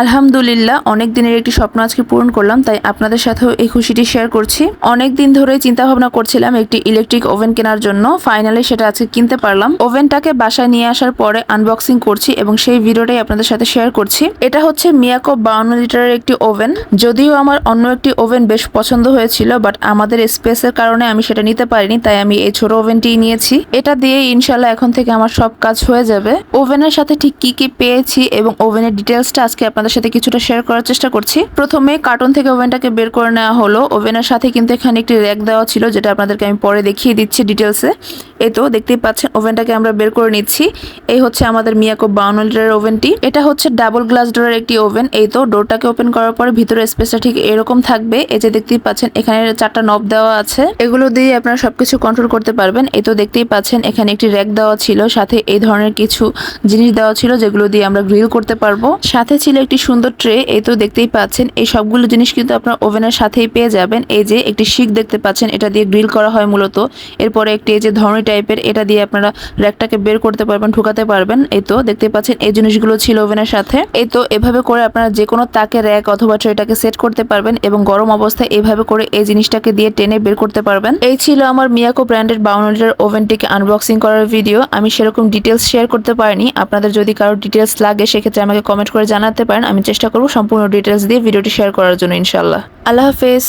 আলহামদুলিল্লাহ, অনেক দিনের একটি স্বপ্ন আজকে পূরণ করলাম, তাই আপনাদের সাথেও এই খুশিটি শেয়ার করছি। অনেক দিন ধরে চিন্তা ভাবনা করছিলাম একটি ইলেকট্রিক ওভেন কেনার জন্য ফাইনালি সেটা আজকে কিনতে পারলাম। ওভেনটাকে বাসায় নিয়ে আসার পরে আনবক্সিং করছি এবং সেই ভিডিওটাই আপনাদের সাথে শেয়ার করছি। এটা হচ্ছে মিয়াকো বাউন্ন লিটারের একটি ওভেন যদিও আমার অন্য একটি ওভেন বেশ পছন্দ হয়েছিল বাট আমাদের স্পেসের কারণে আমি সেটা নিতে পারিনি, তাই আমি এই ছোট ওভেনটি নিয়েছি। এটা দিয়ে ইনশাল্লাহ এখন থেকে আমার সব কাজ হয়ে যাবে। ওভেনের সাথে ঠিক কি কি পেয়েছি এবং ওভেনের ডিটেলসটা আজকে আপনাদের সাথে কিছুটা শেয়ার করার চেষ্টা করছি। প্রথমে কার্টন থেকে ওভেনটাকে বের করে নেওয়া হলো। ওভেনের সাথে কিন্তু এখানে একটি র্যাক দেওয়া ছিল, যেটা আপনাদেরকে আমি পরে দেখিয়ে দিচ্ছি ডিটেলসে এই তো, দেখতেই পাচ্ছেন, ওভেনটাকে আমরা বের করে নিচ্ছি। এই হচ্ছে আমাদের মিয়াকো বাউন্ন লিটারের ওভেনটি। এটা হচ্ছে ডাবল গ্লাস ডোরের একটি ওভেন। এই তো ডোরটাকে ওপেন করার পরে ভিতরে স্পেসটা ঠিক এরকম থাকবে। এই যে দেখতেই পাচ্ছেন, এখানে চারটা নব দেওয়া আছে। এগুলো দিয়ে আপনারা সবকিছু কন্ট্রোল করতে পারবেন। এই তো, দেখতেই পাচ্ছেন, এখানে একটি র্যাক দেওয়া ছিল। সাথে এই ধরনের কিছু জিনিস দেওয়া ছিল, যেগুলো দিয়ে আমরা গ্রিল করতে পারব। সাথে ছিল একটি সুন্দর ট্রে এই তো দেখতেই পাচ্ছেন, এই সবগুলো জিনিস কিন্তু আপনার ওভেনের সাথেই পেয়ে যাবেন। এই যে একটি শিক দেখতে পাচ্ছেন, এটা দিয়ে গ্রিল করা হয় মূলত। এরপরে একটি এই যে ধরনী টাইপের এটা দিয়ে আপনারা র্যাকটাকে বের করতে পারবেন, ঢুকাতে পারবেন। এই তো দেখতে পাচ্ছেন, এই জিনিসগুলো ছিল ওভেনের সাথে। এই তো এভাবে করে আপনারা যে কোনো তাকে র্যাক অথবা ট্রেটাকে সেট করতে পারবেন এবং গরম অবস্থায় এভাবে করে এই জিনিসটাকে দিয়ে টেনে বের করতে পারবেন। এই ছিল আমার মিয়াকো ব্র্যান্ডের বাউন্ডারির ওভেনটিকে আনবক্সিং করার ভিডিও আমি সেরকম ডিটেলস শেয়ার করতে পারিনি। আপনাদের যদি কারও ডিটেলস লাগে, সেক্ষেত্রে আমাকে কমেন্ট করে জানাতে পারেন। আমি চেষ্টা করব সম্পূর্ণ ডিটেলস দিয়ে ভিডিওটি শেয়ার করার জন্য ইনশাল্লাহ আল্লাহ হাফেজ।